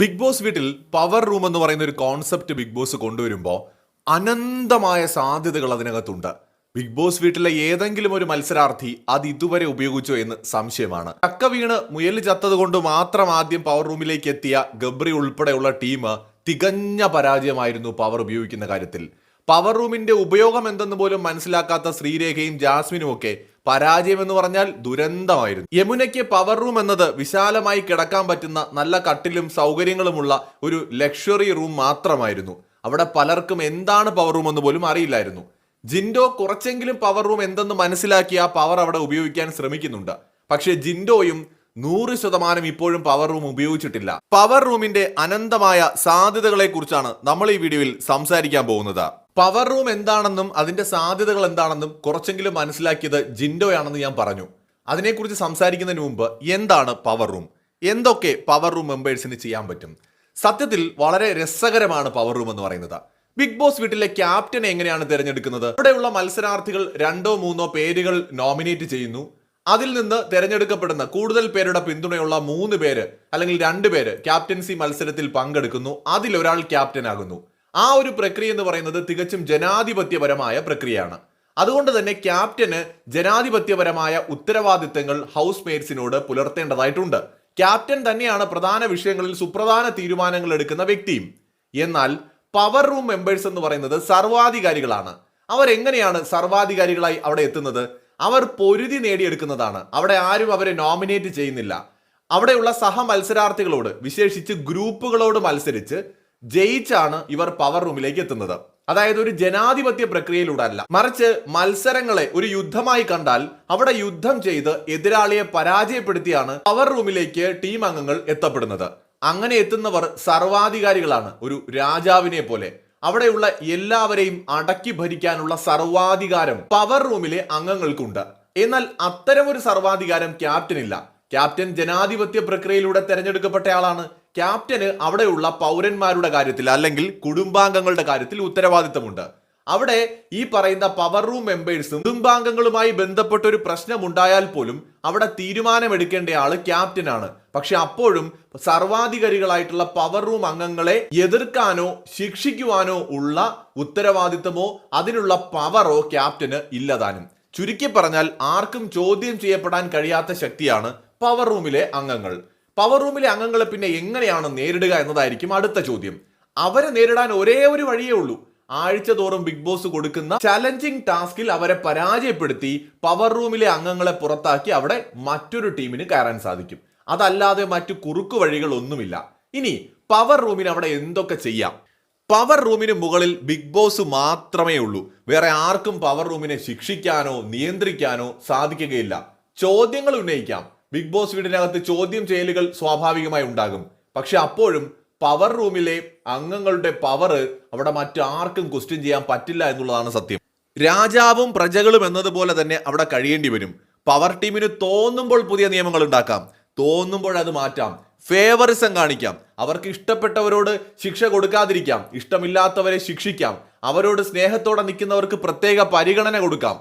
Big Boss വീട്ടിൽ power room എന്ന് പറയുന്ന ഒരു കോൺസെപ്റ്റ് ബിഗ് ബോസ് കൊണ്ടുവരുമ്പോൾ അനന്തമായ സാധ്യതകൾ അതിനകത്തുണ്ട്. ബിഗ് ബോസ് വീട്ടിലെ ഏതെങ്കിലും ഒരു മത്സരാർത്ഥി അത് ഇതുവരെ ഉപയോഗിച്ചോ എന്ന് സംശയമാണ്. ചക്ക വീണ് മുയൽ ചത്തത് കൊണ്ട് മാത്രം ആദ്യം പവർ റൂമിലേക്ക് എത്തിയ ഗബ്രി ഉൾപ്പെടെയുള്ള ടീം തികഞ്ഞ പരാജയമായിരുന്നു പവർ ഉപയോഗിക്കുന്ന കാര്യത്തിൽ. പവർ റൂമിന്റെ ഉപയോഗം എന്തെന്ന് പോലും മനസ്സിലാക്കാത്ത ശ്രീരേഖയും ജാസ്മിനും ഒക്കെ പരാജയം എന്ന് പറഞ്ഞാൽ ദുരന്തമായിരുന്നു. യമുനയ്ക്ക് പവർ റൂം എന്നത് വിശാലമായി കിടക്കാൻ പറ്റുന്ന നല്ല കട്ടിലും സൗകര്യങ്ങളുമുള്ള ഒരു ലക്ഷറി റൂം മാത്രമായിരുന്നു. അവിടെ പലർക്കും എന്താണ് പവർ റൂം എന്ന് പോലും അറിയില്ലായിരുന്നു. ജിൻഡോ കുറച്ചെങ്കിലും പവർ റൂം എന്തെന്ന് മനസ്സിലാക്കി ആ പവർ അവിടെ ഉപയോഗിക്കാൻ ശ്രമിക്കുന്നുണ്ട്. പക്ഷേ ജിൻഡോയും നൂറ് ശതമാനം ഇപ്പോഴും പവർ റൂം ഉപയോഗിച്ചിട്ടില്ല. പവർ റൂമിന്റെ അനന്തമായ സാധ്യതകളെക്കുറിച്ചാണ് നമ്മൾ ഈ വീഡിയോയിൽ സംസാരിക്കാൻ പോകുന്നത്. പവർ റൂം എന്താണെന്നും അതിന്റെ സാധ്യതകൾ എന്താണെന്നും കുറച്ചെങ്കിലും മനസ്സിലാക്കിയത് ജിൻഡോയാണെന്ന് ഞാൻ പറഞ്ഞു. അതിനെക്കുറിച്ച് സംസാരിക്കുന്നതിന് മുമ്പ് എന്താണ് പവർ റൂം എന്തൊക്കെ പവർ റൂം മെമ്പേഴ്സിന് ചെയ്യാൻ പറ്റും? സത്യത്തിൽ വളരെ രസകരമാണ് പവർ റൂം എന്ന് പറയുന്നത്. ബിഗ് ബോസ് വീട്ടിലെ ക്യാപ്റ്റനെ എങ്ങനെയാണ് തിരഞ്ഞെടുക്കുന്നത്? ഇവിടെയുള്ള മത്സരാർത്ഥികൾ രണ്ടോ മൂന്നോ പേരുകൾ നോമിനേറ്റ് ചെയ്യുന്നു. അതിൽ നിന്ന് തിരഞ്ഞെടുക്കപ്പെടുന്ന കൂടുതൽ പേരുടെ പിന്തുണയുള്ള മൂന്ന് പേര് അല്ലെങ്കിൽ രണ്ട് പേര് ക്യാപ്റ്റൻസി മത്സരത്തിൽ പങ്കെടുക്കുന്നു. അതിലൊരാൾ ക്യാപ്റ്റൻ ആകുന്നു. ആ ഒരു പ്രക്രിയ എന്ന് പറയുന്നത് തികച്ചും ജനാധിപത്യപരമായ പ്രക്രിയയാണ്. അതുകൊണ്ട് തന്നെ ക്യാപ്റ്റന് ജനാധിപത്യപരമായ ഉത്തരവാദിത്തങ്ങൾ ഹൗസ് മേറ്റ്സിനോട് പുലർത്തേണ്ടതായിട്ടുണ്ട്. ക്യാപ്റ്റൻ തന്നെയാണ് പ്രധാന വിഷയങ്ങളിൽ സുപ്രധാന തീരുമാനങ്ങൾ എടുക്കുന്ന വ്യക്തിയും. എന്നാൽ പവർ റൂം മെമ്പേഴ്സ് എന്ന് പറയുന്നത് സർവാധികാരികളാണ്. അവർ എങ്ങനെയാണ് സർവാധികാരികളായി അവിടെ എത്തുന്നത്? അവർ പൊരുതി നേടിയെടുക്കുന്നതാണ്. അവിടെ ആരും അവരെ നോമിനേറ്റ് ചെയ്യുന്നില്ല. അവിടെയുള്ള സഹ മത്സരാർത്ഥികളോട് വിശേഷിച്ച് ഗ്രൂപ്പുകളോട് മത്സരിച്ച് ജയിച്ചാണ് ഇവർ പവർ റൂമിലേക്ക് എത്തുന്നത്. അതായത് ഒരു ജനാധിപത്യ പ്രക്രിയയിലൂടെ അല്ല. മറിച്ച് മത്സരങ്ങളെ ഒരു യുദ്ധമായി കണ്ടാൽ അവിടെ യുദ്ധം ചെയ്ത് എതിരാളിയെ പരാജയപ്പെടുത്തിയാണ് പവർ റൂമിലേക്ക് ടീം അംഗങ്ങൾ എത്തപ്പെടുന്നത്. അങ്ങനെ എത്തുന്നവർ സർവാധികാരികളാണ് ഒരു രാജാവിനെ പോലെ. അവിടെയുള്ള എല്ലാവരെയും അടക്കി ഭരിക്കാനുള്ള സർവാധികാരം പവർ റൂമിലെ അംഗങ്ങൾക്കുണ്ട്. എന്നാൽ അത്തരം ഒരു സർവാധികാരം ക്യാപ്റ്റനില്ല ക്യാപ്റ്റൻ ജനാധിപത്യ പ്രക്രിയയിലൂടെ തെരഞ്ഞെടുക്കപ്പെട്ടയാളാണ് ക്യാപ്റ്റന് അവിടെയുള്ള പൗരന്മാരുടെ കാര്യത്തിൽ അല്ലെങ്കിൽ കുടുംബാംഗങ്ങളുടെ കാര്യത്തിൽ ഉത്തരവാദിത്തമുണ്ട്. അവിടെ ഈ പറയുന്ന പവർ റൂം മെമ്പേഴ്സും കുടുംബാംഗങ്ങളുമായി ബന്ധപ്പെട്ട ഒരു പ്രശ്നമുണ്ടായാൽ പോലും അവിടെ തീരുമാനമെടുക്കേണ്ട ആൾ ക്യാപ്റ്റനാണ്. പക്ഷെ അപ്പോഴും സർവാധികാരികളായിട്ടുള്ള പവർ റൂം അംഗങ്ങളെ എതിർക്കാനോ ശിക്ഷിക്കുവാനോ ഉള്ള ഉത്തരവാദിത്തമോ അതിനുള്ള പവറോ ക്യാപ്റ്റന് ഇല്ലതാനും ചുരുക്കി പറഞ്ഞാൽ ആർക്കും ചോദ്യം ചെയ്യപ്പെടാൻ കഴിയാത്ത ശക്തിയാണ് പവർ റൂമിലെ അംഗങ്ങൾ. പവർ റൂമിലെ അംഗങ്ങളെ പിന്നെ എങ്ങനെയാണ് നേരിടുക എന്നതായിരിക്കും അടുത്ത ചോദ്യം. അവരെ നേരിടാൻ ഒരേ ഒരു വഴിയേ ഉള്ളൂ. ആഴ്ച തോറും ബിഗ് ബോസ് കൊടുക്കുന്ന ചലഞ്ചിങ് ടാസ്കിൽ അവരെ പരാജയപ്പെടുത്തി പവർ റൂമിലെ അംഗങ്ങളെ പുറത്താക്കി അവിടെ മറ്റൊരു ടീമിന് കയറാൻ സാധിക്കും. അതല്ലാതെ മറ്റു കുറുക്കു വഴികളൊന്നുമില്ല ഇനി പവർ റൂമിന് അവിടെ എന്തൊക്കെ ചെയ്യാം? പവർ റൂമിന് മുകളിൽ ബിഗ് ബോസ് മാത്രമേ ഉള്ളൂ. വേറെ ആർക്കും പവർ റൂമിനെ ശിക്ഷിക്കാനോ നിയന്ത്രിക്കാനോ സാധിക്കുകയില്ല. ചോദ്യങ്ങൾ ഉന്നയിക്കാം. ബിഗ് ബോസ് വീടിനകത്ത് ചോദ്യം ചെയ്യലുകൾ സ്വാഭാവികമായി ഉണ്ടാകും. പക്ഷെ അപ്പോഴും പവർ റൂമിലെ അംഗങ്ങളുടെ പവർ അവിടെ മറ്റാർക്കും ക്വസ്റ്റ്യൻ ചെയ്യാൻ പറ്റില്ല എന്നുള്ളതാണ് സത്യം. രാജാവും പ്രജകളും എന്നതുപോലെ തന്നെ അവിടെ കഴിയേണ്ടി വരും. പവർ ടീമിന് തോന്നുമ്പോൾ പുതിയ നിയമങ്ങൾ ഉണ്ടാക്കാം. തോന്നുമ്പോൾ അത് മാറ്റാം. ഫേവറിസം കാണിക്കാം. അവർക്ക് ഇഷ്ടപ്പെട്ടവരോട് ശിക്ഷ കൊടുക്കാതിരിക്കാം. ഇഷ്ടമില്ലാത്തവരെ ശിക്ഷിക്കാം. അവരോട് സ്നേഹത്തോടെ നിൽക്കുന്നവർക്ക് പ്രത്യേക പരിഗണന കൊടുക്കാം.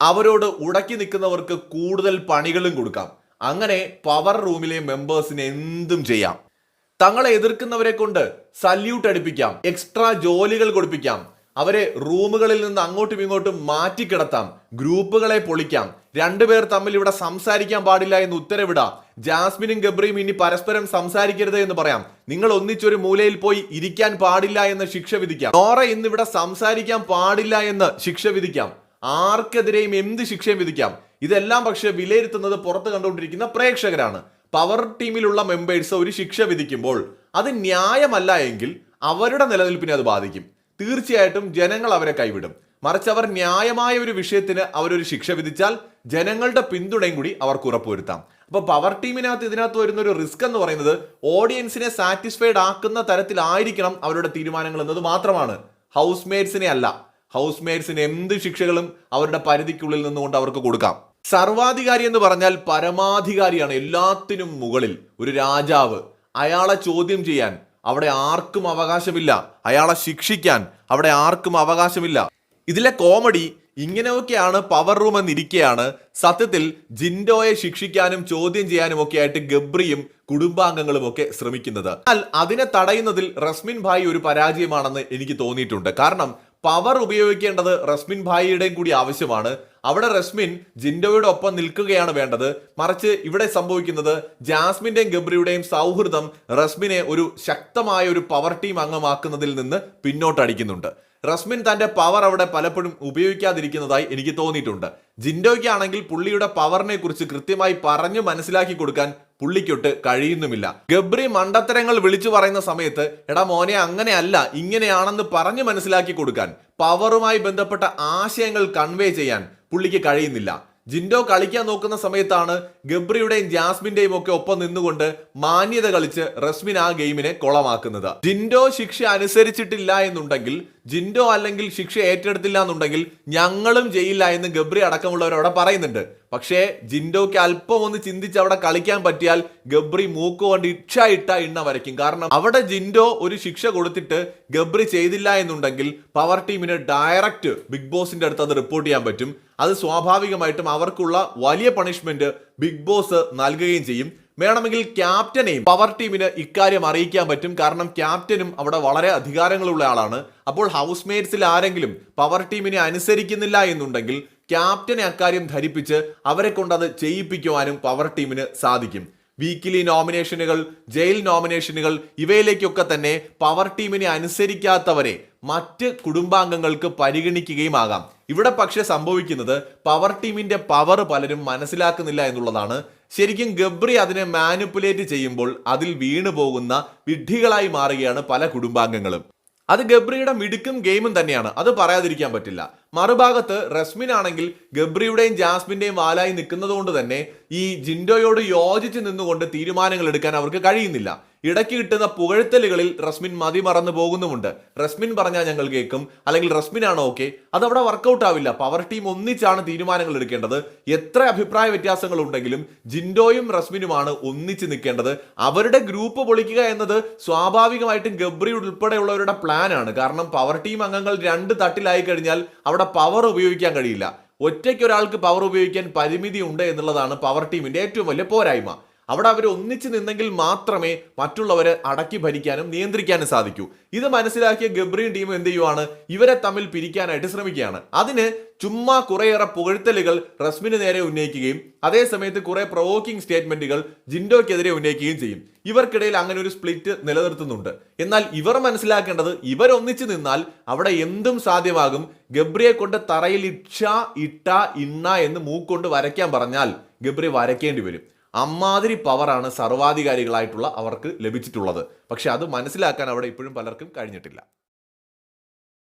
അവരോട് ഉടക്കി നിൽക്കുന്നവർക്ക് കൂടുതൽ പണികളും കൊടുക്കാം. അങ്ങനെ പവർ റൂമിലെ മെമ്പേഴ്സിന് എന്തും ചെയ്യാം. തങ്ങളെ എതിർക്കുന്നവരെ കൊണ്ട് സല്യൂട്ട് അടിപ്പിക്കാം. എക്സ്ട്രാ ജോലികൾ കൊടുപ്പിക്കാം. അവരെ റൂമുകളിൽ നിന്ന് അങ്ങോട്ടും ഇങ്ങോട്ടും മാറ്റിക്കിടത്താം. ഗ്രൂപ്പുകളെ പൊളിക്കാം. രണ്ടുപേർ തമ്മിൽ ഇവിടെ സംസാരിക്കാൻ പാടില്ല എന്ന് ഉത്തരവിടാം. ജാസ്മിനും ഗബ്രിയും ഇനി പരസ്പരം സംസാരിക്കരുത് എന്ന് പറയാം. നിങ്ങൾ ഒന്നിച്ചൊരു മൂലയിൽ പോയി ഇരിക്കാൻ പാടില്ല എന്ന് ശിക്ഷ വിധിക്കാം. നോറ ഇന്നിവിടെ സംസാരിക്കാൻ പാടില്ല എന്ന് ശിക്ഷ വിധിക്കാം. ആർക്കെതിരെയും എന്ത് ശിക്ഷയും വിധിക്കാം. ഇതെല്ലാം പക്ഷേ വിലയിരുത്തുന്നത് പുറത്ത് കണ്ടുകൊണ്ടിരിക്കുന്ന പ്രേക്ഷകരാണ്. പവർ ടീമിലുള്ള മെമ്പേഴ്സ് ഒരു ശിക്ഷ വിധിക്കുമ്പോൾ അത് ന്യായമല്ല എങ്കിൽ അവരുടെ നിലനിൽപ്പിനെ അത് ബാധിക്കും. തീർച്ചയായിട്ടും ജനങ്ങൾ അവരെ കൈവിടും. മറിച്ച് അവർ ന്യായമായ ഒരു വിഷയത്തിന് അവരൊരു ശിക്ഷ വിധിച്ചാൽ ജനങ്ങളുടെ പിന്തുണയും കൂടി അവർക്ക് ഉറപ്പുവരുത്താം. അപ്പോൾ പവർ ടീമിനകത്ത് ഇതിനകത്ത് വരുന്ന ഒരു റിസ്ക് എന്ന് പറയുന്നത് ഓഡിയൻസിനെ സാറ്റിസ്ഫൈഡ് ആക്കുന്ന തരത്തിലായിരിക്കണം അവരുടെ തീരുമാനങ്ങൾ എന്നത് മാത്രമാണ്. ഹൗസ് മേറ്റ്സിനെ അല്ല. ഹൗസ് മേറ്റ്സിന് എന്ത് ശിക്ഷകളും അവരുടെ പരിധിക്കുള്ളിൽ നിന്നുകൊണ്ട് അവർക്ക് കൊടുക്കാം. സർവാധികാരി എന്ന് പറഞ്ഞാൽ പരമാധികാരിയാണ് എല്ലാത്തിനും മുകളിൽ. ഒരു രാജാവ് അയാളെ ചോദ്യം ചെയ്യാൻ അവിടെ ആർക്കും അവകാശമില്ല. അയാളെ ശിക്ഷിക്കാൻ അവിടെ ആർക്കും അവകാശമില്ല. ഇതിലെ കോമഡി ഇങ്ങനെയൊക്കെയാണ് പവർ റൂം എന്നിരിക്കെയാണ്. സത്യത്തിൽ ജിൻഡോയെ ശിക്ഷിക്കാനും ചോദ്യം ചെയ്യാനും ഒക്കെ ആയിട്ട് ഗബ്രിയും കുടുംബാംഗങ്ങളും ഒക്കെ ശ്രമിക്കുന്നത്. എന്നാൽ അതിനെ തടയുന്നതിൽ റസ്മിൻ ഭായി ഒരു പരാജയമാണെന്ന് എനിക്ക് തോന്നിയിട്ടുണ്ട്. കാരണം പവർ ഉപയോഗിക്കേണ്ടത് റസ്മിൻ ഭായിയുടെയും കൂടി ആവശ്യമാണ്. അവിടെ റസ്മിൻ ജിൻഡോയുടെ ഒപ്പം നിൽക്കുകയാണ് വേണ്ടത്. മറിച്ച് ഇവിടെ സംഭവിക്കുന്നത് ജാസ്മിന്റെയും ഗബ്രിയുടെയും സൗഹൃദം റസ്മിനെ ഒരു ശക്തമായ ഒരു പവർ ടീം അംഗമാക്കുന്നതിൽ നിന്ന് പിന്നോട്ടടിക്കുന്നുണ്ട് റസ്മിൻ തന്റെ പവർ അവിടെ പലപ്പോഴും ഉപയോഗിക്കാതിരിക്കുന്നതായി എനിക്ക് തോന്നിയിട്ടുണ്ട്. ജിൻഡോയ്ക്കാണെങ്കിൽ പുള്ളിയുടെ പവറിനെ കുറിച്ച് കൃത്യമായി പറഞ്ഞു മനസ്സിലാക്കി കൊടുക്കാൻ പുള്ളിക്കൊട്ട് കഴിയുന്നുമില്ല. ഗബ്രി മണ്ടത്തരങ്ങൾ വിളിച്ചു പറയുന്ന സമയത്ത് എടാ മോനെ അങ്ങനെയല്ല. ഇങ്ങനെയാണെന്ന് പറഞ്ഞു മനസ്സിലാക്കി കൊടുക്കാൻ പവറുമായി ബന്ധപ്പെട്ട ആശയങ്ങൾ കൺവേ ചെയ്യാൻ പുള്ളിക്ക് കഴിയുന്നില്ല. ജിൻഡോ കളിക്കാൻ നോക്കുന്ന സമയത്താണ് ഗബ്രിയുടെയും ജാസ്മിന്റെയും ഒക്കെ ഒപ്പം നിന്നുകൊണ്ട് മാന്യത കളിച്ച് റസ്മിൻ ആ ഗെയിമിനെ കൊളമാക്കുന്നത്. ജിൻഡോ ശിക്ഷ അനുസരിച്ചിട്ടില്ല എന്നുണ്ടെങ്കിൽ ജിൻഡോ അല്ലെങ്കിൽ ശിക്ഷ ഏറ്റെടുത്തില്ല എന്നുണ്ടെങ്കിൽ ഞങ്ങളും ചെയ്യില്ല എന്ന് ഗബ്രി അടക്കമുള്ളവരവിടെ പറയുന്നുണ്ട്. പക്ഷേ ജിൻഡോയ്ക്ക് അല്പം ഒന്ന് ചിന്തിച്ച് അവിടെ കളിക്കാൻ പറ്റിയാൽ ഗബ്രി മൂക്ക് കൊണ്ട് ഇക്ഷ ഇട്ട ഇണ്ണ വരയ്ക്കും. കാരണം അവിടെ ജിൻഡോ ഒരു ശിക്ഷ കൊടുത്തിട്ട് ഗബ്രി ചെയ്തില്ല എന്നുണ്ടെങ്കിൽ പവർ ടീമിന് ഡയറക്റ്റ് ബിഗ് ബോസിന്റെ അടുത്ത് അത് റിപ്പോർട്ട് ചെയ്യാൻ പറ്റും. അത് സ്വാഭാവികമായിട്ടും അവർക്കുള്ള വലിയ പണിഷ്മെന്റ് ബിഗ് ബോസ് നൽകുകയും ചെയ്യും. വേണമെങ്കിൽ ക്യാപ്റ്റനെയും പവർ ടീമിന് ഇക്കാര്യം അറിയിക്കാൻ പറ്റും. കാരണം ക്യാപ്റ്റനും അവിടെ വളരെ അധികാരങ്ങളുള്ള ആളാണ്. അപ്പോൾ ഹൗസ് മേറ്റ്സിൽ ആരെങ്കിലും പവർ ടീമിനെ അനുസരിക്കുന്നില്ല എന്നുണ്ടെങ്കിൽ ക്യാപ്റ്റനെ അക്കാര്യം ധരിപ്പിച്ച് അവരെ കൊണ്ട് അത് ചെയ്യിപ്പിക്കുവാനും പവർ ടീമിന് സാധിക്കും. വീക്കിലി നോമിനേഷനുകൾ ജയിൽ നോമിനേഷനുകൾ ഇവയിലേക്കൊക്കെ തന്നെ പവർ ടീമിനെ അനുസരിക്കാത്തവരെ മറ്റ് കുടുംബാംഗങ്ങൾക്ക് പരിഗണിക്കുകയും ആകാം ഇവിടെ പക്ഷെ സംഭവിക്കുന്നത് പവർ ടീമിന്റെ പവർ പലരും മനസ്സിലാക്കുന്നില്ല എന്നുള്ളതാണ്. ശരിക്കും ഗബ്രി അതിനെ മാനിപ്പുലേറ്റ് ചെയ്യുമ്പോൾ അതിൽ വീണു പോകുന്ന വിഡ്ഢികളായി മാറുകയാണ് പല കുടുംബാംഗങ്ങളും. അത് ഗബ്രിയുടെ മിടുക്കും ഗെയിമും തന്നെയാണ്. അത് പറയാതിരിക്കാൻ പറ്റില്ല. മറുഭാഗത്ത് റസ്മിൻ ആണെങ്കിൽ ഗബ്രിയുടെയും ജാസ്മിന്റെയും വാലായി നിൽക്കുന്നത് കൊണ്ട് തന്നെ ഈ ജിൻഡോയോട് യോജിച്ച് നിന്നുകൊണ്ട് തീരുമാനങ്ങൾ എടുക്കാൻ അവർക്ക് കഴിയുന്നില്ല. ഇടയ്ക്ക് കിട്ടുന്ന പുകഴ്ത്തലുകളിൽ റസ്മിൻ മതി മറന്നു പോകുന്നുമുണ്ട്. റസ്മിൻ പറഞ്ഞാൽ ഞങ്ങൾ കേൾക്കും അല്ലെങ്കിൽ റസ്മിൻ ആണോ ഓക്കെ? അതവിടെ വർക്കൗട്ട് ആവില്ല. പവർ ടീം ഒന്നിച്ചാണ് തീരുമാനങ്ങൾ എടുക്കേണ്ടത്. എത്ര അഭിപ്രായ വ്യത്യാസങ്ങൾ ഉണ്ടെങ്കിലും ജിൻഡോയും റസ്മിനുമാണ് ഒന്നിച്ച് നിൽക്കേണ്ടത്. അവരുടെ ഗ്രൂപ്പ് പൊളിക്കുക എന്നത് സ്വാഭാവികമായിട്ടും ഗബ്രി ഉൾപ്പെടെയുള്ളവരുടെ പ്ലാൻ ആണ്. കാരണം പവർ ടീം അംഗങ്ങൾ രണ്ട് തട്ടിലായി കഴിഞ്ഞാൽ അവിടെ പവർ ഉപയോഗിക്കാൻ കഴിയില്ല. ഒറ്റയ്ക്ക് ഒരാൾക്ക് പവർ ഉപയോഗിക്കാൻ പരിമിതി ഉണ്ട് എന്നുള്ളതാണ് പവർ ടീമിന്റെ ഏറ്റവും വലിയ പോരായ്മ. അവിടെ അവർ ഒന്നിച്ചു നിന്നെങ്കിൽ മാത്രമേ മറ്റുള്ളവരെ അടക്കി ഭരിക്കാനും നിയന്ത്രിക്കാനും സാധിക്കൂ. ഇത് മനസ്സിലാക്കിയ ഗബ്രീൻ ടീം എന്ത് ചെയ്യുവാണ്? ഇവരെ തമ്മിൽ പിരിക്കാനായിട്ട് ശ്രമിക്കുകയാണ്. അതിന് ചുമ്മാ കുറേയേറെ പുകഴ്ത്തലുകൾ റസ്മിന് നേരെ ഉന്നയിക്കുകയും അതേസമയത്ത് കുറെ പ്രൊവോക്കിംഗ് സ്റ്റേറ്റ്മെന്റുകൾ ജിൻഡോയ്ക്കെതിരെ ഉന്നയിക്കുകയും ചെയ്യും. ഇവർക്കിടയിൽ അങ്ങനെ ഒരു സ്പ്ലിറ്റ് നിലനിർത്തുന്നുണ്ട്. എന്നാൽ ഇവർ മനസ്സിലാക്കേണ്ടത് ഇവർ ഒന്നിച്ചു നിന്നാൽ അവിടെ എന്തും സാധ്യമാകും. ഗബ്രിയെ കൊണ്ട് തറയിൽ ഇക്ഷ ഇട്ട ഇണ്ണ എന്ന് മൂക്കൊണ്ട് വരയ്ക്കാൻ പറഞ്ഞാൽ ഗബ്രി വരയ്ക്കേണ്ടി വരും. അമ്മാതിരി പവറാണ് സർവാധികാരികളായിട്ടുള്ള അവർക്ക് ലഭിച്ചിട്ടുള്ളത്. പക്ഷെ അത് മനസ്സിലാക്കാൻ അവിടെ ഇപ്പോഴും പലർക്കും കഴിഞ്ഞിട്ടില്ല.